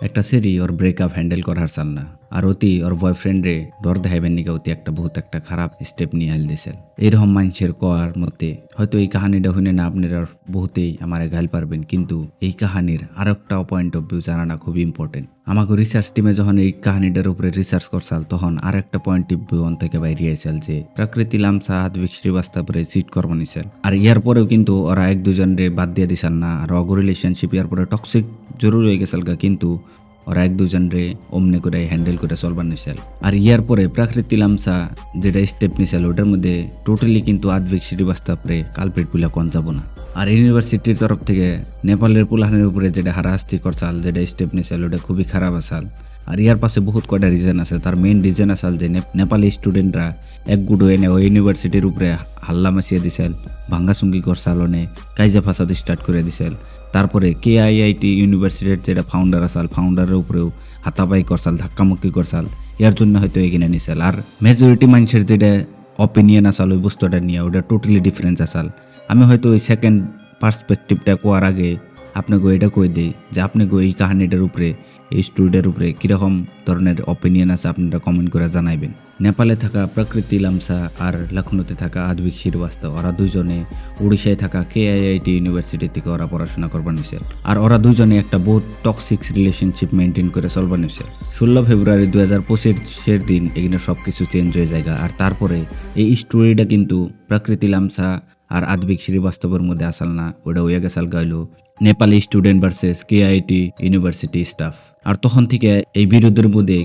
একটা সেরি ওর breakup handle করার চান না। আর অতি ওর বয়ফ্রেন্ডে ডর দেখাইবেন নিকে অতি একটা বহুত একটা খারাপ স্টেপ নিয়ে আল দিয়েছিল এইরকম মানুষের কোয়ার মতে হয়তো এই কাহানিটা শুনে না আপনারা বহুতেই আমার গাইল পারবেন, কিন্তু এই কাহানির আর একটা পয়েন্ট অফ ভিউ জানানা খুব ইম্পর্টেন্ট আমাকে রিসার্চ টিমে যখন এই কাহানিটার উপরে রিসার্চ করছাল, তখন আর একটা পয়েন্ট অফ ভিউ থেকে বাইরে আইসাল যে প্রকৃতি লামসা আদবিক শ্রীবাস্তবরে সিট করব নিছেল আর ইয়ার পরেও কিন্তু ওরা এক দুজন রে বাদ দিয়ে দিছাল না, আর অগ রিলেশনশিপ ইয়ার পরে টক্সিক জরুরি হয়ে গেছিল কিন্তু ওরা এক দুজন রে অমনে করে হ্যান্ডেল করে চলবার নিছিল। আর ইয়ার পরে প্রাকৃতি লামসা যেটা স্টেপ নিছিল, ওটার মধ্যে টোটালি কিন্তু আদবিক শ্রীবাস্তব রে কালপেট পুলা কন যাব না। আর ইউনিভার্সিটির তরফ থেকে নেপালের পুলাহানের উপরে যেটা হারাহাস্তি করছাল, যেটা স্টেপ নিছিল, ওটা খুবই খারাপ আসাল। আর ইয়ার পাশে বহুত কয়টা রিজন আছে। তার মেইন রিজন আসাল যে নেপালি স্টুডেন্টরা এক গুড এনে ওই ইউনিভার্সিটির উপরে হাল্লা মাসিয়ে দিছিল, ভাঙ্গাসুঙ্গি করছাল অনে কাইজা ফাসাদ স্টার্ট করে দিছিল। তারপরে কে আইআইটি ইউনিভার্সিটির যেটা ফাউন্ডার আসাল ফাউন্ডারের উপরেও হাতাপাই করসাল, ধাক্কামুক্কি করসাল, ইয়ার জন্য হয়তো এগিয়ে নিসাল। আর মেজরিটি মানুষের যেটা অপিনিয়ন আসাল, ওই বস্তুটা নিয়ে ওটা টোটালি ডিফারেন্স আসাল। আমি হয়তো ওই সেকেন্ড পার্সপেকটিভটা কোয়ার আগে আপনাকে এটা কই দিই যে আপনাকে এই কাহানিটার উপরে, এই স্টুডিওর উপরে কীরকম ধরনের অপিনিয়ন আছে আপনারা কমেন্ট করে জানাইবেন। নেপালে থাকা প্রকৃতি লামসা আর লখনৌতে থাকা আদবিক শ্রীবাস্তব, ওরা দুজনে উড়িষ্যায় থাকা কে আইআইটি ইউনিভার্সিটি থেকে ওরা পড়াশোনা করবার নিছিল আর ওরা দুজনে একটা বহুত টক্সিক রিলেশনশিপ মেনটেন করে চলবার নিছিল ষোলো ফেব্রুয়ারি দু হাজার পঁচিশের দিন এখানে সব কিছু চেঞ্জ হয়ে যায় আর তারপরে এই স্টোরিটা কিন্তু প্রকৃতি লামসা আর আদবিক শ্রীবাস্তবের মধ্যে আসাল না ওটা হয়ে গেছাল গাইল। Nepali student versus KIIT university staff আর তখন থেকে এই বিরোধের মধ্যে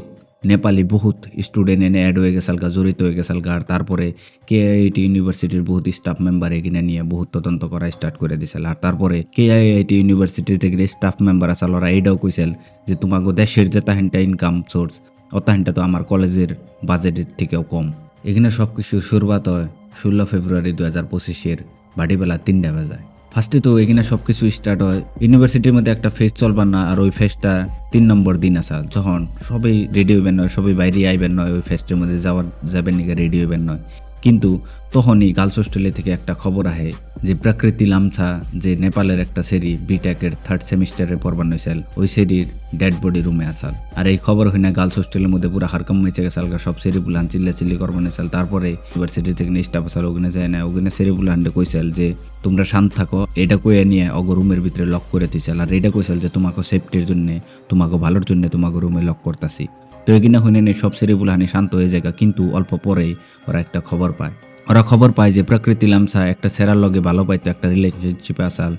নেপালি বহুত স্টুডেন্ট এনে অ্যাড হয়ে গেছাল জড়িত হয়ে গেছাল গা। আর তারপরে কে আইআইটি ইউনিভার্সিটির বহুত স্টাফ মেম্বার এখানে নিয়ে বহুত তদন্ত করা স্টার্ট করে দিছিল। আর তারপরে কে আইআইটি ইউনিভার্সিটির থেকে স্টাফ মেম্বার আসাল, ওরা এইটাও কইছিল যে তোমাকে দেশের যে তাহেনটা ইনকাম সোর্স ও তো আমার কলেজের বাজেটের থেকেও কম। এখানে সব কিছু শুরুয়াত হয় ষোলো ফেব্রুয়ারি দু হাজার পঁচিশের বাড়িবেলা তিনটা বাজায় ফার্স্টে তো এখানে সব কিছু স্টার্ট হয়। ইউনিভার্সিটির মধ্যে একটা ফেস্ট চলবার না, আর ওই ফেস্টটা তিন নম্বর দিন আসা যখন সবাই রেডিও হইবেন নয়, সবাই বাইরে আইবেন নয়, ওই ফেস্টের মধ্যে যাওয়ার, যাবেন নাকি রেডিও হইবেন নয়। কিন্তু তখনই গার্লস হোস্টেলে থেকে একটা খবর আহে যে প্রাকৃতি লামছা, যে নেপালের একটা সেরি বিটেকের থার্ড সেমিস্টারে পড়বার নইছিল ওই সেরির ডেড বডি রুমে আসাল। আর এই খবর হইনা গার্লস হোস্টেলের মধ্যে পুরো হারকাম মেচে গেছাল সব সেরি বুলান চিল্লা চিল্লি করবার নইছিল তারপরে ইউনিভার্সিটি থেকে স্টাফ আসাল, ওখানে যায় না, ওখানে সেরি বুলানডে কইছিল যে, তোমরা শান্ত থাকো, এটা কয়ে নিয়ে অগ রুমের ভিতরে লক করে দিয়েছিল আর এটা কইছিল যে, তোমাকে সেফটির জন্য, তোমাকে ভালোর জন্য তোমাকে রুমে লক করতাছি। তো এগিনা হইনে নেই সব সেরিবুলাহানি শান্ত হয়ে যায় কিন্তু অল্প পরেই ওরা একটা খবর পায়। ওরা খবর পায় যে প্রকৃতি লামসা একটা সেরার লগে ভালো পাইতো একটা রিলেশনশিপে আসাল,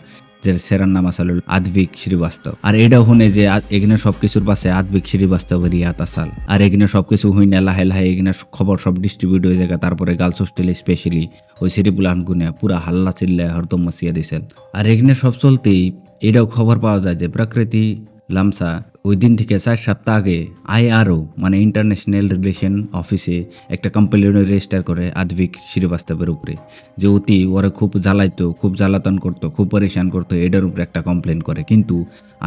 যে সেরার নাম আসাল আদবিক শ্রীবাস্তব। আর এটাও শুনে যে এখানে সবকিছুর পাশে আদবিক শ্রীবাস্তবের ইয়াত আসাল। আর এখানে সবকিছু হইনা লাহে লাহে এখানে খবর সব ডিস্ট্রিবিউট হয়ে যায় তারপরে গার্লস হোস্টেলে স্পেশালি ওই সিরিপুলান গুনে পুরা হাল্লা চিল্লে হরদম মসিয়া দিয়েছেন আর এখানে সব চলতেই এটাও খবর পাওয়া যায় যে প্রকৃতি লামসা ওই দিন থেকে চার সপ্তাহ আগে আইআরও মানে ইন্টারন্যাশনাল রিলেশন অফিসে একটা কমপ্লেন রেজিস্টার করে আদবিক শ্রীবাস্তবের উপরে। যে অতি ওরা খুব জ্বালাইতো, খুব জ্বালাতন করতো, খুব পরেশান করতো এটার উপরে একটা কমপ্লেন করে। কিন্তু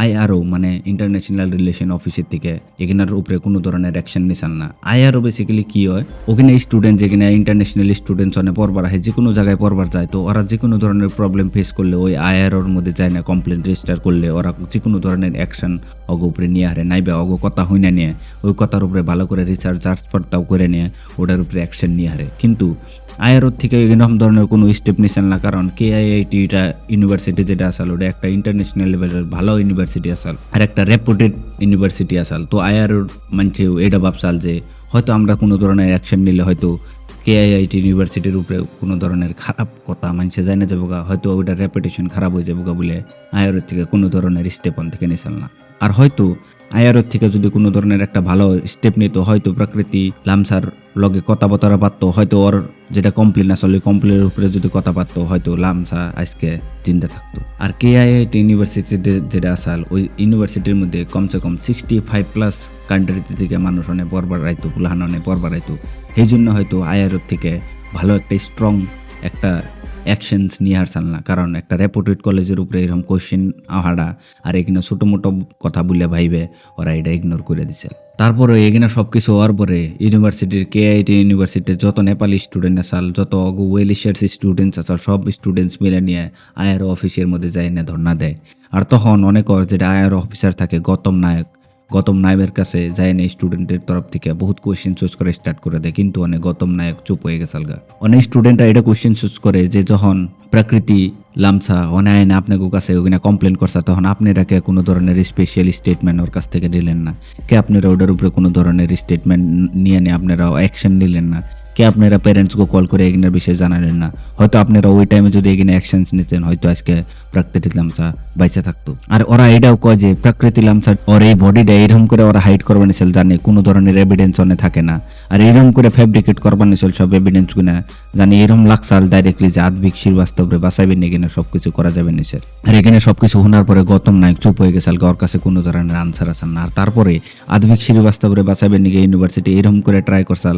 আইআরও মানে ইন্টারন্যাশনাল রিলেশন অফিসের থেকে এখানের উপরে কোনো ধরনের অ্যাকশন নিছান না। আইআরও বেসিক্যালি কি হয়, ওখানে স্টুডেন্ট যেখানে ইন্টারন্যাশনাল স্টুডেন্টস অনেক পড়বার হয় যে কোনো জায়গায় পড়বার যায়, তো ওরা যে কোনো ধরনের প্রবলেম ফেস করলে ওই আইআরওর মধ্যে যায় না কমপ্লেন রেজিস্টার করলে ওরা যে কোনো ধরনের অ্যাকশন অগ উপরে নিয়ে হারে নাইবে অগ কথা হই না নিয়ে, ওই কথার উপরে ভালো করে রিসার্চ চার্জপারটাও করে নিয়ে ওটার উপরে অ্যাকশন নিয়ে হারে কিন্তু আইআরও থেকে এরকম ধরনের কোনো স্টেপ নিছেন না, কারণ কে আইআইটিটা ইউনিভার্সিটি যেটা আসাল, ওটা একটা ইন্টারন্যাশনাল লেভেলের ভালো ইউনিভার্সিটি আসাল, আর একটা রেপুটেড ইউনিভার্সিটি আসাল। তো আইআরওর মানছে, এটা ভাবসাল যে হয়তো আমরা কোনো ধরনের অ্যাকশন নিলে হয়তো কেআইআইটি ইউনিভার্সিটির উপরে কোনো ধরনের খারাপ কথা মানুষে যায় না যাব হয়তো ওইটার রেপুটেশন খারাপ হয়ে যাব বলে আয়ারের থেকে কোনো ধরনের স্টেপ থেকে নিছিল না। আর হয়তো আয়ারের থেকে যদি কোনো ধরনের একটা ভালো স্টেপ নিত হয়তো প্রকৃতি লামসার লগে কথা বতরা পারতো, হয়তো ওর যেটা কমপ্লেন আসলে কমপ্লেনের উপরে যদি কথা পারতো, হয়তো লামসা আজকে চিন্তা থাকতো। আর কেআইআইটি ইউনিভার্সিটি যেটা আসাল ওই ইউনিভার্সিটির মধ্যে কমসে কম সিক্সটি ফাইভ প্লাস কান্ট্রিতে থেকে মানুষ অনেক পরবার রাইতো পুলাহান অনেক পরবার রাইতো সেই জন্য হয়তো আয়ারোর থেকে ভালো একটা স্ট্রং একটা অ্যাকশনস নিয়ে আসাল না। কারণ একটা রেপুটেড কলেজের উপরে এরকম কোশ্চেন আহাড়া আর এখানে ছোটো মোটো কথা বলে ভাইবে, ওরা এটা ইগনোর করে দিছে। তারপরে এখানে সব কিছু হওয়ার পরে ইউনিভার্সিটির কে আইটি ইউনিভার্সিটির যত নেপালি স্টুডেন্ট আসাল, যত ওয়েল ইশিয়ার্স স্টুডেন্টস আসাল, সব স্টুডেন্টস মিলে নিয়ে আয়ার অফিসের মধ্যে যাই না ধর্ণা দেয়। আর তখন অনেক যেটা আয়ার অফিসার থাকে, গৌতম নায়ক। গৌতম নায়কের কাছে যায়নি স্টুডেন্টের তরফ থেকে। বহুত কোয়েশ্চেন চুজ করে স্টার্ট করে দেয়। কিন্তু অনেক গৌতম নায়ক চুপ হয়ে গেছে আলগা। অনেক স্টুডেন্টরা এটা কোয়েশ্চেন চুজ করে যে, যখন প্রকৃতি লামসা অনায় না আপনাকে কাছে ওখানে কমপ্লেন করছে, তখন আপনারা কে কোনো ধরনের স্পেশাল স্টেটমেন্ট ওর কাছ থেকে নিলেন না। কে আপনারা ওটার উপরে কোনো ধরনের স্টেটমেন্ট নিয়ে নিয়ে আপনারা অ্যাকশন নিলেন না? কে আপনারা প্যারেন্টসকে কল করে এগিনের বিষয়ে জানালেন না? হয়তো আপনারা ওই টাইমে যদি এগিনে অ্যাকশন নিতেন, হয়তো আজকে প্রাকৃতিক লামসা বাইচা থাকতো। আর ওরা এটাও কয় যে প্রাকৃতিক লামসা ওর এই বডিটা এইরকম করে ওরা হাইড করবার নিছিল জানে, কোনো ধরনের এভিডেন্স অনে থাকে না। আর এইরকম করে ফ্যাব্রিকেট করবার নিছিল সব এভিডেন্স গুনা জানি, এরকম লাগসাল ডাইরেক্টলি যে আদবিক শ্রীবাস্তবরে বাঁচাবেন এখানে সবকিছু করা যাবে নিছিল আর এখানে সবকিছু শোনার পরে গৌতম নায়ক চুপ হয়ে গেছে ওর কাছে কোনো ধরনের আনসার আসাল না। আর তারপরে আদবিক শ্রীবাস্তবরে বাঁচাবেন নিগে ইউনিভার্সিটি এরকম করে ট্রাই করছাল।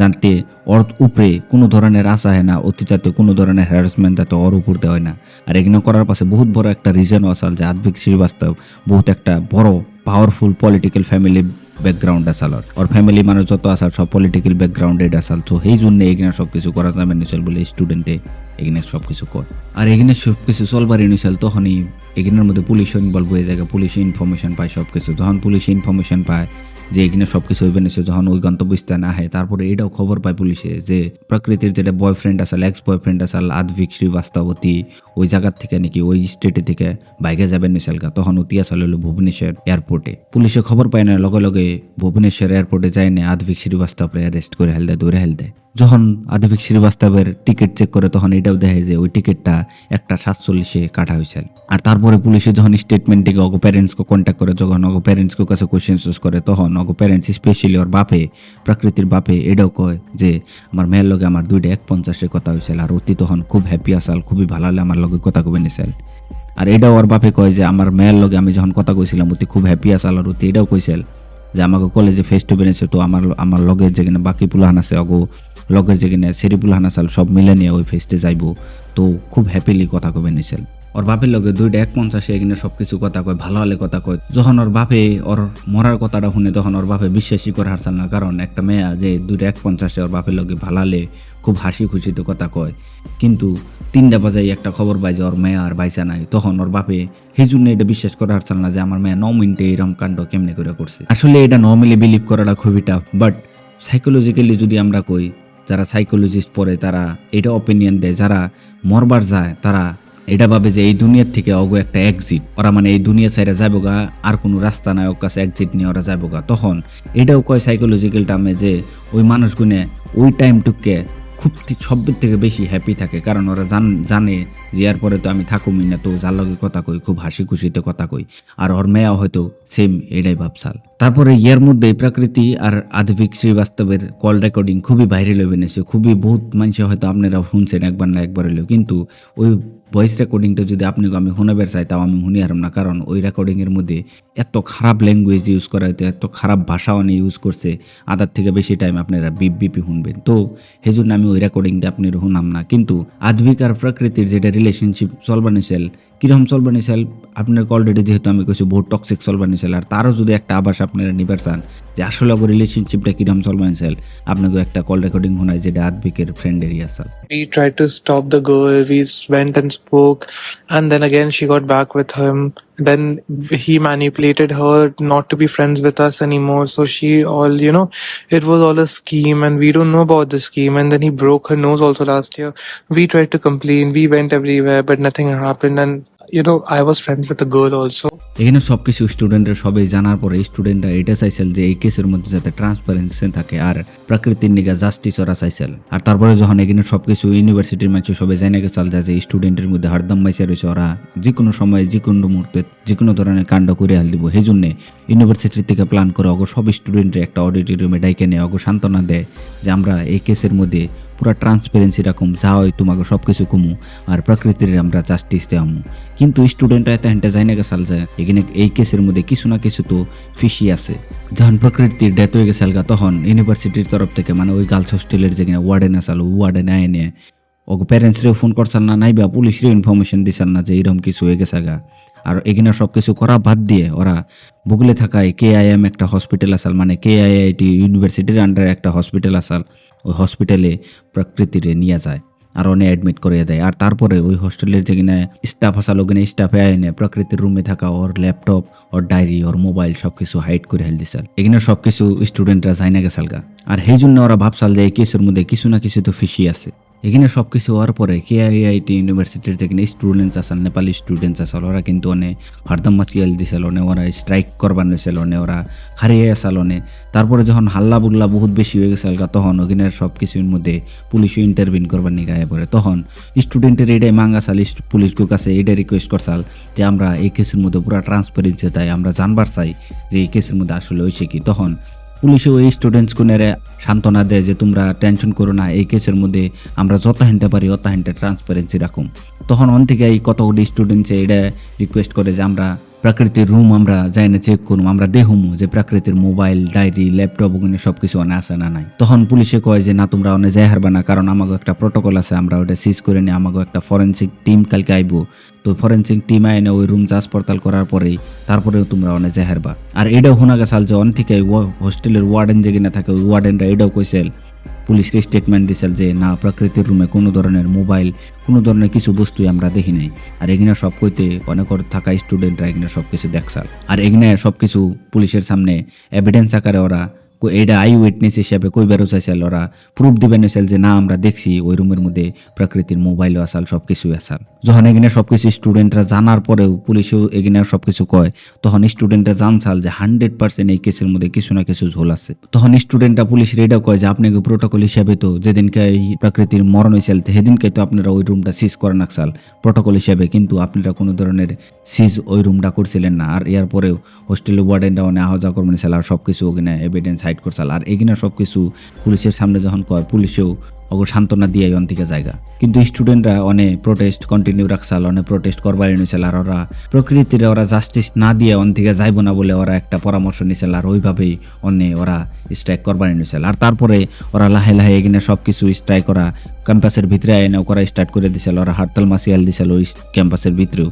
জানতে ওর উপরে কোনো ধরনের আশা হয় না অতি যাতে কোনো ধরনের হ্যারাসমেন্ট যাতে ওর উপর দেওয়া হয় না। আর এগুলো করার পাশে বহুত বড় একটা রিজনও আসাল যে আদবিক শ্রীবাস্তব বহুত একটা বড় পাওয়ারফুল পলিটিক্যাল ফ্যামিলি ব্যাকগ্রাউন্ড আসাল ওর। ফ্যামিলি মানুষ যত আসাল, সব পলিটিক্যাল ব্যাকগ্রাউন্ডেড আসাল তো সেই জন্য এখানে সব কিছু করা যাবে নিছিল বলে স্টুডেন্টে এখানে সব কিছু কর আর এখানে সব কিছু চলবারই নিছিল তখনই এখানের মধ্যে পুলিশ ইনভলভ হয়ে যায়, পুলিশ ইনফরমেশন পায় সব কিছু যখন পুলিশ ইনফরমেশন পায় যে এখানে সব কিছু হইবে নিছে যখন ওই গন্তব্যস্থানে আহে, তারপরে এটাও খবর পায় পুলিশে যে প্রকৃতির যেটা বয়ফ্রেন্ড আসাল এক্স বয়ফ্রেন্ড আসাল আদভিক শ্রীবাস্তবতী ওই জায়গার থেকে নাকি ওই স্টেটে থেকে বাইকে যাবেন নিশালকা তখন অতি আসাল হলো ভুবনেশ্বর এয়ারপোর্টে পুলিশে খবর পায় না, লগে লগে ভুবনেশ্বর এয়ারপোর্টে যায় না আদভিক শ্রীবাস্তবরে অ্যারেস্ট করে হেল দেয় দৌড়ে হেল দেয় যখন আদিবিক শ্রীবাস্তবের টিকিট চেক করে তখন এটাও দেখে যে ওই টিকিটটা একটা সাতচল্লিশে কাটা হয়েছিল আর তারপরে পুলিশে যখন স্টেটমেন্ট থেকে অগো প্যারেন্টসকে কন্ট্যাক্ট করে, যখন অগো প্যারেন্টসকে কাছে কোয়েশ্চেন করে, তখন অগো প্যারেন্টস স্পেশালি ওর বাপে, প্রকৃতির বাপে এটাও কয় যে, আমার মেয়ের লগে আমার দুইটা এক পঞ্চাশে কথা হয়েছিল আর অতি তখন খুব হ্যাপি আসাল খুবই ভালো হলে আমার লগে কথা কবে নিছিল। আর এটাও ওর বাপে কয় যে, আমার মেয়ের লগে আমি যখন কথা কইছিলাম, অতি খুব হ্যাপি আসাল আর অতি এটাও কইছিল যে, আমাকে কলেজে ফেস টু বেনেছে তো আমার আমার লগের যেখানে বাকি পুলাহান আছে, অগো লগের যেখানে সেরিপুল হানাসাল সব মিলে নিয়ে ওই ফেস্টে যাইব। তো খুব হ্যাপিলি কথা কবে নিছিল ওর বাপের লগে দুইটা এক পঞ্চাশে এখানে সব কিছু কথা কয়, ভালো হলে কথা কয়। যখন ওর বাপে ওর মরার কথাটা শুনে তখন ওর বাপে বিশ্বাসই করে হারছাল না, কারণ একটা মেয়া যে দুইটা এক পঞ্চাশে ওর বাপের লগে ভালালে খুব হাসি খুশিতে কথা কয়। কিন্তু তিনটা বাজাই একটা খবর পাই যে ওর মেয়া আর বাইসা নাই। তখন ওর বাপে সেই জন্য এটা বিশ্বাস করে হারছাল না যে আমার মেয়া ন মিনিটে এরম কাণ্ড কেমনে করে করছে। আসলে এটা নর্মালি বিলিভ করাটা খুবই টাফ বাট সাইকোলজিক্যালি যদি আমরা কই যারা সাইকোলজিস্ট পড়ে, তারা এটা অপিনিয়ন দেয়। যারা মরবার যায়, তারা এটা ভাবে যে এই দুনিয়ার থেকে অগো একটা এক্সিট ওরা মানে এই দুনিয়া সাইডে যাব গা, আর কোনো রাস্তা নাই ওর কাছে এক্সিট নিয়ে ওরা যাব গা। তখন এটাও কয় সাইকোলজিক্যাল টার্মে যে ওই মানুষগুনে ওই টাইমটুককে খুব সবের থেকে বেশি হ্যাপি থাকে। কারণ ওরা জান, জানে যে এরপরে তো আমি থাকুমি না, তো যার লগে কথা কই, খুব হাসি খুশিতে কথা কই। আর ওর মেয়াও হয়তো সেম এটাই ভাবসাল তারপরে ইয়ার মধ্যে প্রকৃতি আর আধবিক শ্রীবাস্তবের কল রেকর্ডিং খুবই ভাইরাল হয়ে বেনেছে খুবই বহুত মানুষ হয়তো আপনারা শুনছেন একবার না একবার হলেও। কিন্তু ওই ভয়েস রেকর্ডিংটা যদি আপনি আমি শোনাবার চাই, তাও আমি শুনি হারাম না। কারণ ওই রেকর্ডিংয়ের মধ্যে এত খারাপ ল্যাঙ্গুয়েজ ইউজ করা হয়তো এত খারাপ ভাষা অনেক ইউজ করছে। আদার থেকে বেশি টাইম আপনারা বিপ বিপি শুনবেন। তো সেই জন্য আমি ওই রেকর্ডিংটা আপনার শুনাম না। কিন্তু আধবিক আর প্রকৃতির যেটা রিলেশনশিপ চলবানিছিল কীরকম চলবানিছিল আপনার অলরেডি যেহেতু আমি কইছি, বহুত টক্সিক চলবানিছিল আর তারও যদি একটা আবাস আপনারা নিবার চান যে আসলে ওর রিলেশনশিপটা কীরকম চলবানিছিল আপনাকে একটা কল রেকর্ডিং শোনায় যেটা আধবিকের ফ্রেন্ডেরই আসাল We tried to stop the girl. We went and spoke, and then again she got back with him. Then he manipulated her not to be friends with us anymore. So she all, you know, it was all a scheme, and we don't know about the scheme. And then he broke her nose also last year. We tried to complain. We went everywhere, but nothing happened. And you know, I was friends with the girl also. এখানে সব কিছু স্টুডেন্টরা সবাই জানার পরে স্টুডেন্টরা এটা চাইছিল যে এই কেসের মধ্যে যাতে ট্রান্সপারেন্সি থাকে আর প্রকৃতির নিগা জাস্টিস ওরা চাইছিল। আর তারপরে যখন এখানে সব কিছু ইউনিভার্সিটির মানুষ সবাই জানে গেছাল যে স্টুডেন্টের মধ্যে হারদম মাইসে রয়েছে, ওরা যে কোনো সময় যে কোনো মুহূর্তে যে কোনো ধরনের কাণ্ড করে হাল দিব। সেই জন্যে ইউনিভার্সিটির থেকে প্ল্যান করে অগো সব স্টুডেন্টের একটা অডিটোরিয়ামে ডাইকে নেয় অগো সান্ত্বনা দেয় যে আমরা এই কেসের মধ্যে পুরো ট্রান্সপারেন্সি রাখুম যা হয় তোমাকে সব কিছু কমু, আর প্রকৃতির আমরা জাস্টিস দেওয়ামু। কিন্তু স্টুডেন্টরা এত হ্যান্টে যাই না গেছাল যায় এখানে এই কেসের মধ্যে কিছু না কিছু তো ফিসি আছে। যখন প্রকৃতির ডেথ হয়ে গেছে আলগা, তখন ইউনিভার্সিটির তরফ থেকে মানে ওই গার্লস হোস্টেলের যেখানে ওয়ার্ডেন আসাল ওয়ার্ডেন আইনে ওকে প্যারেন্টসরেও ফোন করছেন না নাইবা পুলিশেরও ইনফরমেশন দিচ্ছেন না যে এরকম কিছু হয়ে গেছে গা আর এখানে সব কিছু করা বাদ দিয়ে ওরা বুগলে থাকায় কে আই এম একটা হসপিটাল আসাল মানে কে আই আই টি ইউনিভার্সিটির আন্ডারে একটা হসপিটাল আসাল ওই হসপিটালে প্রকৃতিরে নিয়ে যায়। আর অনেক অ্যাডমিট করিয়ে দেয়। আর তারপরে ওই হোস্টেলের যে কিনা স্টাফ আসা লোক স্টাফে আইনে প্রকৃতির রুমে থাকা, ওর ল্যাপটপ ওর ডায়েরি ওর মোবাইল সব কিছু হাইড করে হেল স্যার এখানে সব কিছু স্টুডেন্টরা যায় না গেছাল গা আর সেই জন্য ওরা ভাবসাল যে এই কেসের মধ্যে কিছু না কিছু তো ফিসি আছে। এখানে সব কিছু হওয়ার পরে কে আইআইটি ইউনিভার্সিটির যেখানে স্টুডেন্টস আসাল নেপালি স্টুডেন্টস আসাল ওরা কিন্তু অনেক হরদম মাসিয়াল দিছিল অনে ওরা স্ট্রাইক করবার নিয়েছিল অনে ওরা হারিয়ে আসাল অনে তারপরে যখন হাল্লা বুগলা বহুত বেশি হয়ে গেছে তখন ওখানে সব কিছুর মধ্যে পুলিশও ইন্টারভিন করবার নিয়ে গায়ে পড়ে। তখন স্টুডেন্টের এটাই মাঙ্গাসাল পুলিশকে কাছে এটাই রিকোয়েস্ট করছাল যে আমরা এই কেসের মধ্যে পুরো ট্রান্সপারেন্সি তাই আমরা জানবার চাই যে এই কেসের মধ্যে আসলে হয়েছে কি। তখন পুলিশে ওই স্টুডেন্টস কুনেরে সান্ত্বনা দেয় যে তোমরা টেনশন করো না, এই কেসের মধ্যে আমরা যত হেনতে পারি অত হেনতে ট্রান্সপারেন্সি রাখুম। তখন অন থেকে এই কতগুলি স্টুডেন্টসে এটা রিকোয়েস্ট করে যে আমরা প্রাকৃতির রুম আমরা যাই না চেক করুম, আমরা দেহুমু যে প্রাকৃতির মোবাইল ডায়েরি ল্যাপটপ ওখানে সব কিছু অনে আসে না নাই। তখন পুলিশে কয় যে, না, তোমরা অনে যাই হারবা না, কারণ আমাকে একটা প্রোটোকল আছে, আমরা ওটা সিজ করে নিই আমাকে একটা ফরেন্সিক টিম কালকে আইবো। তো ফরেন্সিক টিম আইনে ওই রুম যাচ পড়তাল করার পরেই তারপরেও তোমরা অনে যাই হারবা। আর এটাও শোনা গেছাল যে অন থেকে হোস্টেলের ওয়ার্ডেন যে কিনা থাকে, ওই ওয়ার্ডেনরা এটাও কইছিল পুলিশের স্টেটমেন্ট দিছিল যে, না, প্রকৃতির রুমে কোনো ধরনের মোবাইল কোনো ধরনের কিছু বস্তুই আমরা দেখি নাই। আর এগিনা সব কইতে অনেক থাকা স্টুডেন্টরা এখানে সব কিছু দেখছাল আর এগিনা সব কিছু পুলিশের সামনে এভিডেন্স আকারে ওরা এটা আই উইটনেস হিসাবে কই বেরো চাইছিল ওরা প্রুফ দিবেন চাইল যে, না, আমরা দেখছি, ওই রুমের মধ্যে প্রকৃতির মোবাইলও আসাল, সব কিছুই আসাল। যখন এখানে সব কিছু স্টুডেন্টরা জানার পরেও পুলিশেও এখানে সব কিছু কয়, তখন স্টুডেন্টরা জানছাল যে হান্ড্রেড পার্সেন্ট এই কেসের মধ্যে কিছু না কিছু ঝোল আছে। তখন স্টুডেন্টরা পুলিশের এটাও কয় যে আপনাকে প্রোটোকল হিসাবে তো যেদিনকে এই প্রকৃতির মরণ হয়েছিল সেদিনকে তো আপনারা ওই রুমটা সিজ করে নাকসাল প্রোটোকল হিসাবে। কিন্তু আপনারা কোনো ধরনের সিজ ওই রুমটা করছিলেন না। আর এর পরেও হোস্টেলে ওয়ার্ডেনরা অনেক আহা যাওয়া করবেন আর সব কিছু ওখানে এভিডেন্স হাইড করছাল। আর এখানে সব কিছু পুলিশের সামনে যখন কয়, পুলিশেও অগো সান্ত্বনা দিয়ে অন্তিকে জায়গা। কিন্তু স্টুডেন্টরা অনেক প্রোটেস্ট কন্টিনিউ রাখছাল অনেক প্রোটেস্ট করবার নিয়েছিল আর ওরা প্রকৃতির ওরা জাস্টিস না দিয়ে অন্তিকে যাইব না বলে ওরা একটা পরামর্শ নিয়েছিল আর ওইভাবেই অনে ওরা স্ট্রাইক করবার নিয়েছিল আর তারপরে ওরা লাহে লাহে এগিনে সব কিছু স্ট্রাইক করা ক্যাম্পাসের ভিতরে এনে করা স্টার্ট করে দিছিল, ওরা হারতাল মাসিয়াল দিছিল ওই ক্যাম্পাসের ভিতরেও।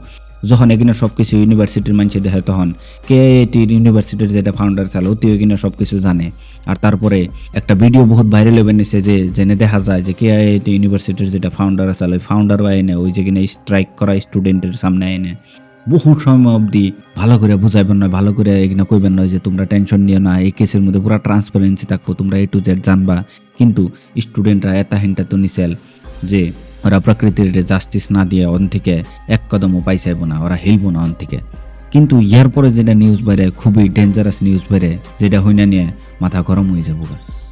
যখন এখানে সব কিছু ইউনিভার্সিটির মানুষ দেখে তখন কে এটির ইউনিভার্সিটির যেটা ফাউন্ডার চাল অতি এখানে সব কিছু জানে। আর তারপরে একটা ভিডিও বহুত ভাইরাল হয়ে নিছে যে জেনে দেখা যায় যে কে আইআইটি ইউনিভার্সিটির যেটা ফাউন্ডার আছে ওই ফাউন্ডারও আইনে, ওই যেখানে স্ট্রাইক করা স্টুডেন্টের সামনে আইনে। বহু সময় অবধি ভালো করে বুঝাইবেন নয়, ভালো করে এখানে কইবেন নয় যে, তোমরা টেনশন নিও না, এই কেসের মধ্যে পুরো ট্রান্সপারেন্সি থাকব, তোমরা এ টু জেড জানবা। কিন্তু স্টুডেন্টরা এত হিনটা তো নিছেল যে ওরা প্রকৃতির জাস্টিস না দিয়ে অন থেকে এক কদমও পাইছাইব না, ওরা হিলবো না অন থেকে কিন্তু ইয়ার পরে যেটা নিউজ বাইরে খুবই ডেঞ্জারাস নিউজ বাইরে যেটা হইনা নিয়ে মাথা গরম হয়ে যাব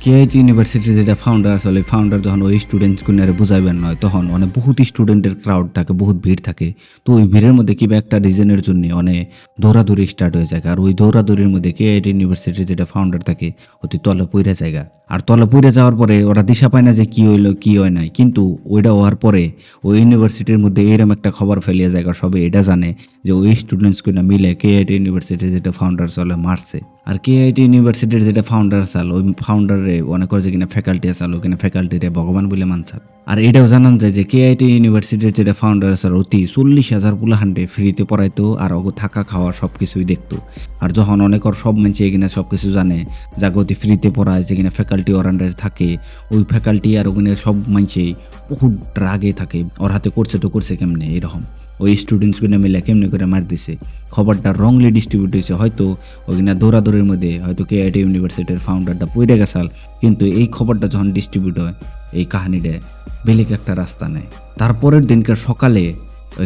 কেআইটি ইউনিভার্সিটির যেটা ফাউন্ডার আসলে ফাউন্ডার যখন ওই স্টুডেন্টসকে বুঝাইবেন নয়, তখন অনেক বহুত স্টুডেন্টের ক্রাউড থাকে, বহুত ভিড় থাকে। তো ওই ভিড়ের মধ্যে কিবা একটা রিজনের জন্য অনেক দৌড়াদৌড়ি স্টার্ট হয়ে যায়। আর ওই দৌড়াদৌড়ির মধ্যে কেআইটি ইউনিভার্সিটির যেটা ফাউন্ডার থাকে, অতি তলে পইরা জায়গা। আর তলে পইরা যাওয়ার পরে ওরা দিশা পায় না যে কী হইল, কি হয় নাই। কিন্তু ওইটা হওয়ার পরে ওই ইউনিভার্সিটির মধ্যে এরকম একটা খবর ফেলিয়ে জায়গা সবে এটা জানে যে ওই স্টুডেন্টসকে না মিলে কেআইটি ইউনিভার্সিটির যেটা ফাউন্ডার চলে মারছে। আর কে কেআইটি ইউনিভার্সিটির যেটা ফাউন্ডার চাল, ওই ফাউন্ডারে অনেক যে কিনা ফ্যাকাল্টি আসাল ওখানে ফ্যাকাল্টিরে ভগবান বলে মানছাল আর এটাও জানান যায় যে কেআইটি ইউনিভার্সিটির যেটা ফাউন্ডার আছে অতি চল্লিশ হাজার পুলাহান্ডে ফ্রিতে পড়াইতো আর ওগো থাকা খাওয়া সব কিছুই দেখতো। আর যখন অনেকর সব মানুষ এখানে সব কিছু জানে, যাকে অতি ফ্রিতে পড়ায় যেখানে ফ্যাকাল্টি ওর আন্ডারে থাকে, ওই ফ্যাকাল্টি আর ওখানে সব মানুষই বহুত রাগে থাকে, ওর হাতে করছে তো করছে কেমনে, এরকম। ওই স্টুডেন্টসগুলো মিলে কেমনি করে মার দিছে? খবরটা রংলি ডিস্ট্রিবিউট হয়েছে। হয়তো ওইখানে দৌড়াদৌড়ির মধ্যে হয়তো কে আইটি ইউনিভার্সিটির ফাউন্ডারটা পড়ে গেছাল। কিন্তু এই খবরটা যখন ডিস্ট্রিবিউট হয়, এই কাহিনীটা বেলেগ একটা রাস্তা নেয়। তারপরের দিনকার সকালে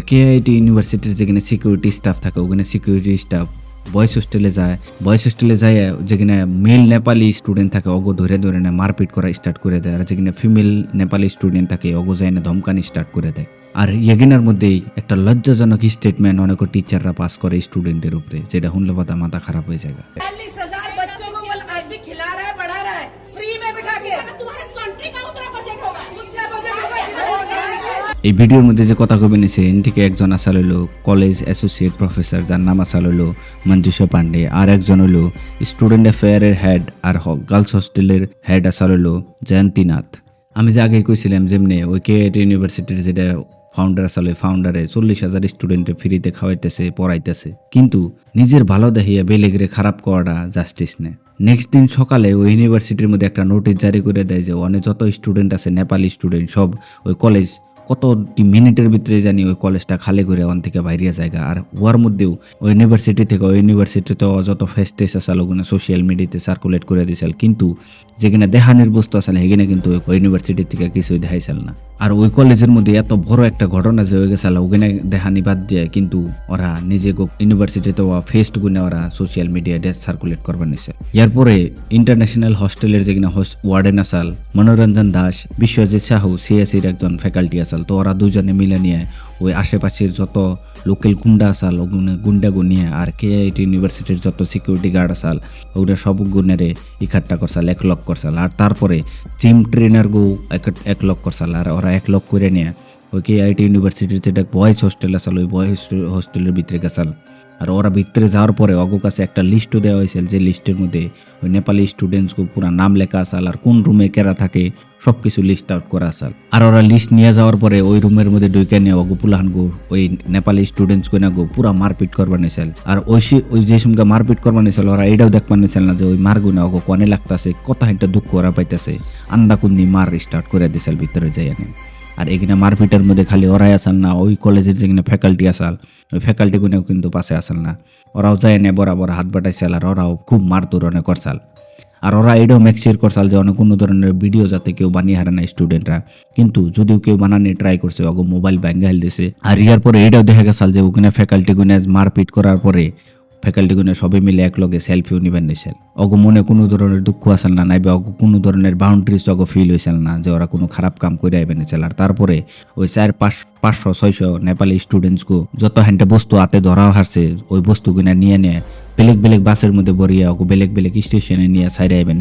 কে আইটি ইউনিভার্সিটির যেখানে সিকিউরিটি স্টাফ থাকে ওখানে সিকিউরিটি স্টাফ বয়েজ হোস্টেলে যায়। বয়েস হোস্টেলে যায়, যেখানে মেল নেপালি স্টুডেন্ট থাকে অগো ধরে ধরে না মারপিট করা স্টার্ট করে দেয়। আর যেখানে ফিমেল নেপালি স্টুডেন্ট থাকে অগো যায় না ধমকানি স্টার্ট করে দেয়। আর এগিনার মধ্যেই একটা লজ্জাজনক স্টেটমেন্ট অনেক টিচাররা পাস করে স্টুডেন্টের উপরে, যেটা শুনলে পাতা মাথা খারাপ হয়ে যায় এই ভিডিওর মধ্যে যে কথা কবে নিছে, এন থেকে একজন আসাল হলো কলেজ অ্যাসোসিয়েট প্রফেসর যার নাম আসাল হলো মঞ্জুষা পান্ডে, আর একজন হলো স্টুডেন্ট অ্যাফেয়ারের হেড আর গার্লস হোস্টেলের হেড আসাল হলো জয়ন্তীনাথ আমি যে আগে কইছিলাম যেমনি ওই কে ইউনিভার্সিটির যেটা ফাউন্ডার আসলে ফাউন্ডারে চল্লিশ হাজার স্টুডেন্টে ফ্রিতে খাওয়াইতেছে, পড়াইতেছে। কিন্তু নিজের ভালো দেখিয়া বেলেগরে খারাপ করাটা জাস্টিস নে নেক্সট দিন সকালে ওই ইউনিভার্সিটির মধ্যে একটা নোটিশ জারি করে দেয় যে অনেক যত স্টুডেন্ট আছে নেপালি স্টুডেন্ট সব ওই কলেজ কতটি মিনিটের ভিতরে জানি ওই কলেজটা খালি করে ওখান থেকে বাইরে জায়গা। আর ওয়ার মধ্যেও ওই ইউনিভার্সিটি থেকে ওই ইউনিভার্সিটিতে যত ফেস্টেস আসাল ওগুলো সোশ্যাল মিডিয়াতে সার্কুলেট করে দিয়েছিল কিন্তু যেখানে দেহানের বস্তু আসলে সেখানে কিন্তু ওই ইউনিভার্সিটি থেকে কিছুই দেখাইছিল না। আর ওই কলেজের মধ্যে এত বড় একটা ঘটনা যে হয়ে গেছে ওখানে দেহানি বাদ দিয়ে, কিন্তু ওরা নিজে ইউনিভার্সিটিতে ফেস্ট গুনে ওরা সোশ্যাল মিডিয়াতে সার্কুলেট করবার নিছে। এরপরে ইন্টারন্যাশনাল হস্টেলের যেখানে ওয়ার্ডেন আসাল, মনোরঞ্জন দাস, বিশ্বজিৎ সাহু সিএসির একজন ফ্যাকাল্টি আসাল, তো ওরা দুজনে মিলে নিয়ে ওই আশেপাশের যত লোকাল গুন্ডা আসাল ওগুলো গুন্ডা গুনিয়া আর কে ইউনিভার্সিটির যত সিকিউরিটি গার্ড আসাল ওগুলো সব গুণেরে ইকাট্টা করছাল এক লক করছাল আর তারপরে জিম ট্রেনার গো এক- লক করছাল আর ওরা এক লক করে নিয়ে। ওই আইটি ইউনিভার্সিটির যেটা বয়েজ হোস্টেল আসাল ওই বয়েজ হোস্টেলের ভিতরে গেছাল। আর ওরা ভিতরে যাওয়ার পরে অগো কাছে একটা লিস্টও দেওয়া হয়েছিল যে লিস্টের মধ্যে ওই নেপালি স্টুডেন্টসকে পুরো নাম লেখা আসাল আর কোন রুমে কেরা থাকে সব কিছু লিস্ট আউট করা আসাল আর ওরা লিস্ট নিয়ে যাওয়ার পরে ওই রুমের মধ্যে ঢুকে নিয়ে অগো পুলাহান গো ওই নেপালি স্টুডেন্টস কো না গো পুরা মারপিট করবার নিয়েছিল আর ওই ওই যে সময় মারপিট করবার নিয়েছিল ওরা এটাও দেখবার নিয়েছিল না যে ওই মারগু না অগো কনে লাগতাছে, কত হাইটা দুঃখ ওরা পাইতেছে। আন্দা কুন্দি মার স্টার্ট করে দিয়েছিল ভিতরে যাই আর এখানে মারপিটের মধ্যে খালি ওরাই আসাল না, ওই কলেজের যেখানে ফ্যাকাল্টি আসাল ওই ফ্যাকাল্টিগুনেও কিন্তু পাশে আসাল না। ওরাও যায় না বরাবর হাত বাটাইছাল আর ওরাও খুব মারতুর অনেক করছাল। আর ওরা এটাও মেকশিওর করছাল যে অনেক কোনো ধরনের ভিডিও যাতে কেউ বানিয়ে হারে না স্টুডেন্টরা কিন্তু যদিও কেউ বানানি ট্রাই করছে অগো মোবাইল ব্যাঙ্গাইল দিছে আর ইয়ার পরে এটাও দেখা গেছাল যে ওখানে ফ্যাকাল্টি গুনে মারপিট করার পরে ফ্যাকাল্টি গুনে সবাই মিলে এক লগে সেলফিও নিবেন নিছিল অগ মনে কোনো ধরনের দুঃখ আসেন না, নাইবে অগ কোনো ধরনের বাউন্ডারিজ অগ ফিল হয়েছিল না, যে ওরা কোনো খারাপ কাম করে আইবেন আর তারপরে ওই চার, পাঁচ, পাঁচশো, ছয়শো নেপালি স্টুডেন্টসকে যত হ্যান্ডে বস্তু হাতে ধরা হারছে, ওই বস্তুগুলো নিয়ে নিয়ে বেলেগ বেলেগ বাসের মধ্যে বরিয়ে অগ বেলেগ বেলেগ স্টেশনে নিয়ে সাইরে আইবেন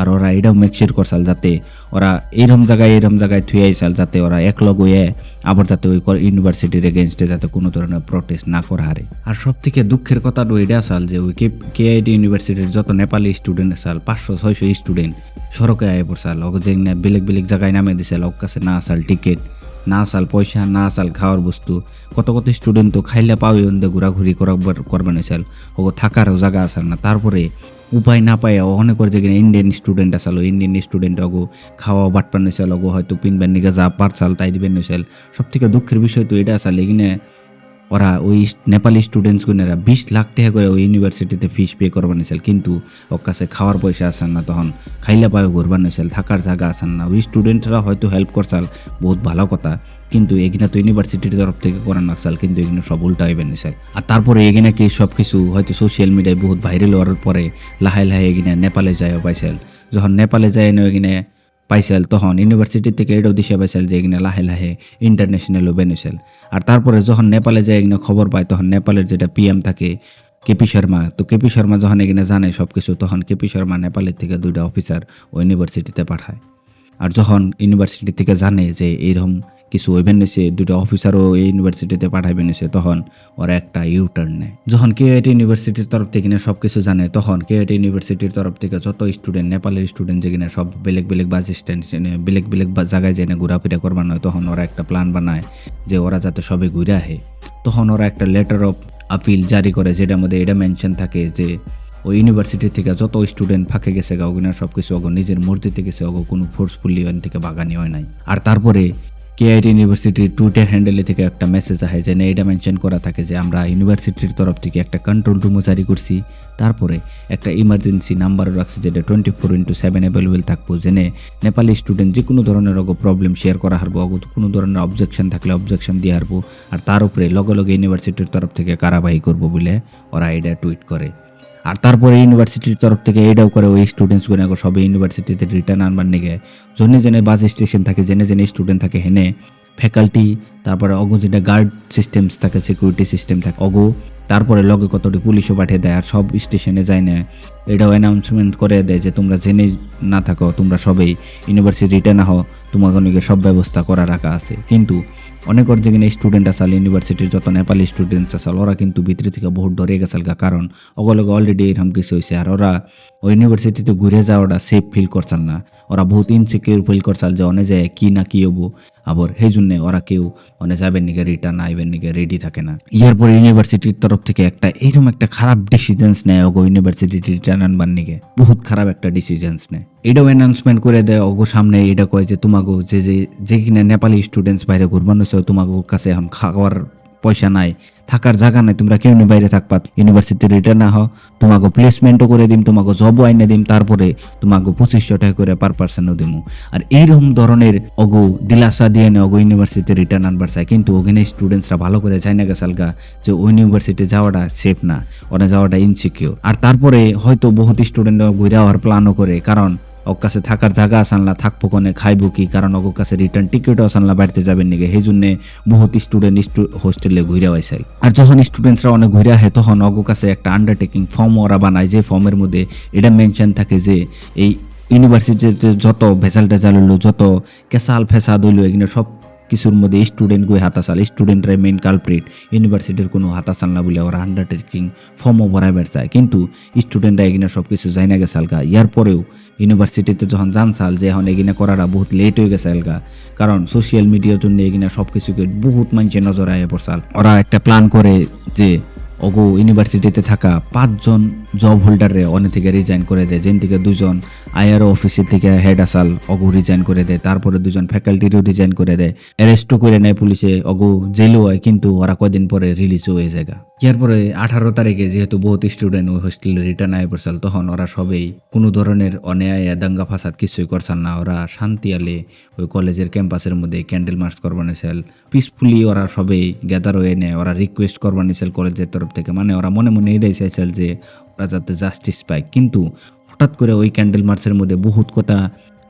আর ওরা এটাও মেকশিওর করছাল যাতে ওরা এইরকম জায়গায় এইরকম জায়গায় থুয়ে আইসাল যাতে ওরা এক লগ হয়ে আবার যাতে ওই ইউনিভার্সিটির এগেনস্টে যাতে কোনো ধরনের প্রটেস্ট না করা হারে। আর সব থেকে দুঃখের কথাটা এটা আসাল যে ওই কে আইটি ইউনিভার্সিটির যত নেপালি স্টুডেন্ট আসাল পাঁচশো, ছয়শো স্টুডেন্ট সড়কে আয় পড়ছাল ওকে যে বেলেগ বেলেগ জায়গায় নামে দিছিল ওর কাছে না আসাল টিকিট না আসাল পয়সা, না আসাল খাওয়ার বস্তু। কত কত স্টুডেন্ট তো খাইলে পাওয়া ঘোরাঘুরি করবেন হয়েছিল ওকে থাকারও জায়গা আসাল না। তারপরে উপায় না পায় অনেক করে যেখানে ইন্ডিয়ান স্টুডেন্ট আসাল ইন্ডিয়ান স্টুডেন্ট অগো, খাওয়া বাটপান নিছিল অগো, হয়তো পিনবেন নিকে যা পারছাল তাই দিবেন নিছিল সব থেকে দুঃখের বিষয় তো এটা আসাল এখানে ওরা ওই নেপালি স্টুডেন্টস গুনেরা বিশ লাখ টাকা করে ওই ইউনিভার্সিটিতে ফিস পে করবার নিছিল কিন্তু ওর খাওয়ার পয়সা আসান না, তখন খাইলে পায়ে ঘুরবার নিছিল থাকার জায়গা আসান না। ওই স্টুডেন্টরা হয়তো হেল্প করছাল বহুত ভালো কথা। কিন্তু এখানে তো ইউনিভার্সিটির তরফ থেকে করার নাকসাল কিন্তু এখানে সব উল্টা হইবেন নিছিল আর তারপরে এখানে কি সব কিছু, হয়তো সোশ্যাল মিডিয়ায় বহুত ভাইরাল হওয়ার পরে লাহে লাহে এখানে নেপালে যায় পাইছিল যখন নেপালে যায় এখানে পাইছিল তখন ইউনিভার্সিটি থেকে এটাও দিশা পাইছিল যে এখানে লাহে লাহে ইন্টারন্যাশনালও বেনেছিল আর তারপরে যখন নেপালে যায় এখানে খবর পায়, তখন নেপালের যেটা পিএম থাকে, কেপি শর্মা তো কেপি শর্মা যখন এখানে জানে সব কিছু তখন কেপি শর্মা নেপালের থেকে দুইটা অফিসার ও ইউনিভার্সিটিতে পাঠায়। আর যখন ইউনিভার্সিটি থেকে জানে যে এইরকম কিছু ওইভেন এসে দুটো অফিসারও এই ইউনিভার্সিটিতে পাঠাইবেন এসে তখন ওরা একটা ইউ টার্ন নেয়। যখন কে আইটি ইউনিভার্সিটির তরফ থেকে না সব কিছু জানে, তখন কে আইটি ইউনিভার্সিটির তরফ থেকে যত স্টুডেন্ট নেপালের স্টুডেন্ট যেখানে সব বেলেগ বেলেগ বাস স্ট্যান্ড বেলেগ বেলেগ জায়গায় যেনে ঘোরাফেরা করবার নয়, তখন ওরা একটা প্ল্যান বানায় যে ওরা যাতে সবে ঘুরে আহে। তখন ওরা একটা লেটার অফ আপিল জারি করে, যেটার মধ্যে এটা মেনশন থাকে যে ওই ইউনিভার্সিটি থেকে যত স্টুডেন্ট ফাঁকে গেছে গা ওগুলো সব কিছু অগো নিজের মর্জিতে গেছে অগো কোনো ফোর্সফুলি ওখান থেকে বাগানি হয় নাই। আর তারপরে কেআইটি ইউনিভার্সিটির টুইটার হ্যান্ডেলে থেকে একটা মেসেজ আসে যে এটা মেনশন করা থাকে যে, আমরা ইউনিভার্সিটির তরফ থেকে একটা কন্ট্রোল রুমও জারি করছি। তারপরে একটা ইমার্জেন্সি নাম্বারও রাখছে যেটা twenty four into seven available থাকব। জেনে নেপালি স্টুডেন্ট যে কোনো ধরনের অগো প্রবলেম শেয়ার করা হারবো অগো কোনো ধরনের অবজেকশন থাকলে অবজেকশন দিয়ে হারবো। আর তার উপরে লগে লগে ইউনিভার্সিটির তরফ থেকে কারাবাহি করব বলে ওরা এটা টুইট করে। আর তারপরে ইউনিভার্সিটির তরফ থেকে এটাও করে ওই স্টুডেন্টসগুলো এখন সবে ইউনিভার্সিটিতে রিটার্ন আনবার নিগে। জেনে জেনে বাস স্টেশন থাকে, জেনে জেনে স্টুডেন্ট থাকে হেনে। ফ্যাকাল্টি তারপরে অগো যেটা গার্ড সিস্টেমস থাকে সিকিউরিটি সিস্টেম থাকে, অগো। তারপরে লগে কতটি পুলিশও পাঠিয়ে দেয়, আর সব স্টেশনে যায় না। এটাও অ্যানাউন্সমেন্ট করে দেয় যে তোমরা জেনে না থাকো, তোমরা সবেই ইউনিভার্সিটি রিটার্ন হও তোমাকে সব ব্যবস্থা করা রাখা আছে। কিন্তু অনেক ওর যেখানে স্টুডেন্ট আসাল ইউনিভার্সিটির যত নেপালি স্টুডেন্টস আসাল ওরা কিন্তু ভিতরে থেকে বহুত ডরে গেছাল গা কারণ ওগুলোকে অলরেডি এরকম কিছু হয়েছে। আর ওরা ওই ইউনিভার্সিটিতে ঘুরে যাওয়াটা সেফ ফিল করছাল না। ওরা বহুত ইনসিকিউর ফিল করছাল যে অনে যায় কি না কি হব। আবার সেই জন্যে ওরা কেউ অনে যাবেন নিকে রিটার্ন আইবেন নিকে রেডি থাকে না। ইয়ার পরে ইউনিভার্সিটির তরফ থেকে একটা এইরকম একটা খারাপ ডিসিশনস নেয় ওগো ইউনিভার্সিটি রিটার্ন আনবার নিকে। বহুত খারাপ একটা ডিসিশনস নেয়। এটাও অ্যানাউন্সমেন্ট করে দেয়, ওগো সামনে এটা কয় যে তোমাগো যে যে যে কিনা নেপালি স্টুডেন্টস বাইরে ঘুরবানো তোমাগো কাছে এখন খাওয়ার পয়সা নাই, থাকার জায়গা নাই, তোমরা কেউ বাইরে থাকবা। ইউনিভার্সিটি রিটার্ন না হও তোমাকে প্লেসমেন্টও করে দিম তোমাকে জবও আইনে দিম, তারপরে তোমাকে পঁচিশশো টাকা করে পার পার্সনও দিমু। আর এইরকম ধরনের অগু দিলাসা দিয়ে নে অগু ইউনিভার্সিটি রিটার্ন আনবার চায় কিন্তু ওখানে স্টুডেন্টসরা ভালো করে চায় না গেছালগা যে ওই ইউনিভার্সিটি যাওয়াটা সেফ না ওখানে যাওয়াটা ইনসিকিউর আর তারপরে হয়তো বহুত স্টুডেন্ট ঘুরে যাওয়ার প্ল্যানও করে, কারণ কাছে থাকার জায়গা আসানলা, থাকব কোনে, খাইবো কি? কারণ ওর কাছে রিটার্ন টিকিটও আসানলা, বাড়িতে যাবেন নাকি? সেই জন্য বহুত স্টুডেন্ট হোস্টেলে ঘুরে আইসাইল আর যখন স্টুডেন্টসরা অনেক ঘুরে আহে, তখন অগো কাছে একটা আন্ডারটেকিং ফর্ম ওরা বানায়, যে ফর্মের মধ্যে এটা মেনশন থাকে যে এই ইউনিভার্সিটিতে যত ভেজাল টেজাল হইল, যত কেসাল ফেসাদ হইল এগুলো সব কিছুর মধ্যে স্টুডেন্ট গই হাতাসাল স্টুডেন্টরাই মেইন কালপ্রিট ইউনিভার্সিটির কোনো হাতাসাল না বলে ওরা আন্ডারটেকিং ফর্মও ভরাইবার চায়। কিন্তু স্টুডেন্টরা এগিনা সব কিছু যাই না গেছে আলগা। ইয়ার পরেও ইউনিভার্সিটিতে যখন জানছাল যে এখন এগিনা করাটা বহুত লেট হয়ে গেছে এলগা। কারণ সোশ্যাল মিডিয়ার জন্য এগিনা সব কিছুকে বহুত মানুষের নজর আয় পড়ছাল ওরা একটা প্ল্যান করে যে অগো ইউনিভার্সিটিতে থাকা পাঁচজন জব হোল্ডারে অনেক থেকে রিজাইন করে দেয়, যেন থেকে দুজন আইআরও অফিসের থেকে হেড আসাল অগো রিজাইন করে দেয়, তারপরে দুজন ফ্যাকাল্টিরও রিজাইন করে দেয়। অ্যারেস্টও করে নেয় পুলিশে, অগো জেলও হয়, কিন্তু ওরা কদিন পরে রিলিজও হয়ে যায় এরপরে আঠারো তারিখে যেহেতু বহুত স্টুডেন্ট ওই হোস্টেলে রিটার্ন আয় পড়ছাল তখন ওরা সবেই কোনো ধরনের অন্যায়, দাঙ্গা ফাসাদ কিছুই করছেন না। ওরা শান্তি আলে ওই কলেজের ক্যাম্পাসের মধ্যে ক্যান্ডেল মার্চ করবানিছিল পিসফুলি ওরা সবেই গ্যাদার হয়ে নেয়, ওরা রিকোয়েস্ট করবানিছিল কলেজের তরফ থেকে। মানে ওরা মনে মনে এটাই চাইছিল যে ওরা যাতে জাস্টিস পায়। কিন্তু হঠাৎ করে ওই ক্যান্ডেল মার্চের মধ্যে বহুত কথা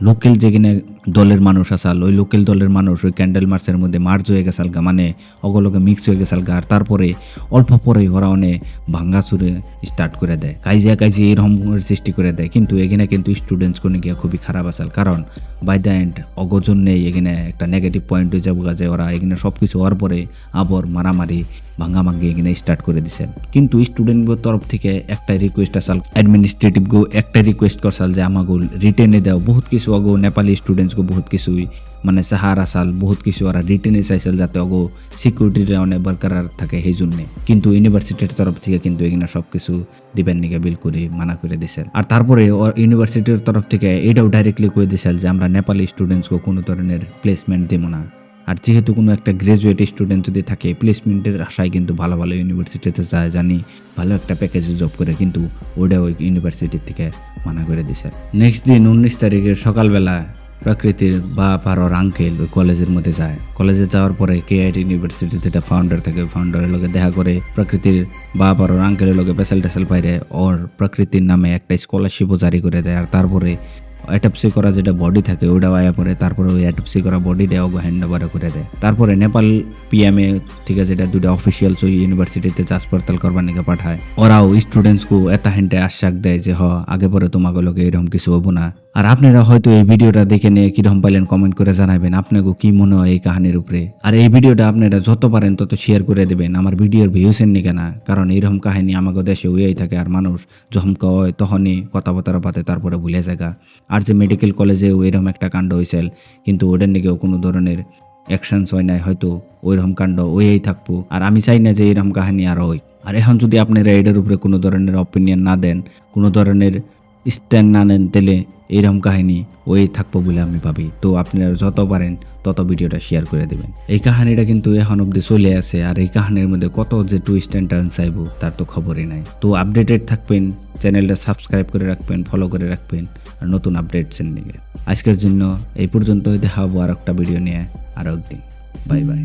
লোকাল যেখানে দলের মানুষ আসাল ওই লোকাল দলের মানুষ, ওই ক্যান্ডেল মার্চের মধ্যে মার্চ হয়ে গেছাল গা মানে অগলগে মিক্স হয়ে গেছাল গা আর তারপরে অল্প পরে ওরা অনেক ভাঙ্গা চুরে স্টার্ট করে দেয়। কাইজিয়া কাইজি এরকম সৃষ্টি করে দেয়, কিন্তু এখানে কিন্তু স্টুডেন্টস কোনো গিয়ে খুবই খারাপ আসাল কারণ বাই দ্য এন্ড অগজন নেই, এখানে একটা নেগেটিভ পয়েন্ট হয়ে যাব যে ওরা এখানে সব কিছু হওয়ার পরে আবর মারামারি ভাঙ্গাভাঙ্গি এখানে স্টার্ট করে দিছে। কিন্তু স্টুডেন্টগুলোর তরফ থেকে একটা রিকোয়েস্ট আসাল অ্যাডমিনিস্ট্রেটিভ গো একটা রিকোয়েস্ট করসাল যে আমাকে রিটেনে দাও। বহুত কিছু অগো নেপালি স্টুডেন্টস গো বহুত কিছুই মানে সাহারা সাল বহুত কিছু ওরা রিটেনে চাইছিল যাতে অগো সিকিউরিটিটা অনেক বরকরার থাকে সেই জন্যে। কিন্তু ইউনিভার্সিটির তরফ থেকে কিন্তু এখানে সব কিছু দিবেন নিকে বিল করে, মানা করে দিছিল আর তারপরে ইউনিভার্সিটির তরফ থেকে এটাও ডাইরেক্টলি করে দিছিল যে আমরা নেপালি স্টুডেন্টসকে কোনো ধরনের প্লেসমেন্ট দেবো না। আর যেহেতু কোনো একটা গ্রাজুয়েট স্টুডেন্ট যদি থাকে প্লেসমেন্টের আশায় কিন্তু ভালো ভালো ইউনিভার্সিটিতে যায়, জানি ভালো একটা প্যাকেজে জব করে, কিন্তু ওটা ওই ইউনিভার্সিটির থেকে মানা করে দিছে নেক্সট দিন উনিশ তারিখের সকালবেলা প্রকৃতির বা পারোর আঙ্কেল ওই কলেজের মধ্যে যায়। কলেজে যাওয়ার পরে কে আইটি ইউনিভার্সিটি যেটা ফাউন্ডার থাকে। ফাউন্ডারের লগে দেখা করে প্রকৃতির বা পারোর আঙ্কেলের লগে পেশাল টেসাল পাইরে ওর প্রকৃতির নামে একটা স্কলারশিপও জারি করে দেয়। আর তারপরে অ্যাটপসি করা যেটা বডি থাকে ওইটাও আয়া পরে তারপরে ওই অ্যাটপসি করা বডিটা ওগো হ্যান্ড ওভার করে দেয়। তারপরে নেপাল পিএমএ ঠিক আছে, এটা দুটা অফিসিয়ালস ওই ইউনিভার্সিটিতে চাষ পড়তাল করবার নিকে পাঠায়। ওরাও স্টুডেন্টসকে এত হ্যান্ডে আশ্বাস দেয় যে, হ, আগে পরে তোমাকে লোকে এরকম কিছু হব না। আর আপনারা হয়তো এই ভিডিওটা দেখে নিয়ে কীরকম পাইলেন কমেন্ট করে জানাবেন আপনাকে কি মনে হয় এই কাহিনীর উপরে? আর এই ভিডিওটা আপনারা যত পারেন তত শেয়ার করে দেবেন, আমার ভিডিওর ভিউসের নিকে না। কারণ এইরকম কাহিনী আমাকে দেশে হইয়াই থাকে, আর মানুষ যখন কয় তখনই কথাবার্তা পাতে তারপরে ভুলে জায়গা আর যে মেডিকেল কলেজেও এরকম একটা কাণ্ড হয়েছিল কিন্তু ওটার নিকেও কোনো ধরনের অ্যাকশনস হয় নাই, হয়তো ওইরকম কাণ্ড ওইই থাকব। আর আমি চাই না যে এরকম কাহিনী আরও হয়। আর এখন যদি আপনারা এটার উপরে কোনো ধরনের অপিনিয়ন না দেন, কোনো ধরনের স্ট্যান্ড না নেন তেলে এইরকম কাহিনী ওই থাকব বলে আমি ভাবি। তো আপনারা যত পারেন, তত ভিডিওটা শেয়ার করে দেবেন। এই কাহিনীটা কিন্তু এখন অব্দি চলে আসে, আর এই কাহিনীর মধ্যে কত যে টুইস্ট অ্যান্ড টার্ন চাইব, তার তো খবরই নাই। তো আপডেটেড থাকবেন চ্যানেলটা সাবস্ক্রাইব করে রাখবেন ফলো করে রাখবেন। নতুন আপডেটসের নিয়ে। আজকের জন্য এই পর্যন্তই, দেখা হব আর একটা ভিডিও নিয়ে, আরও একদিন। Bye bye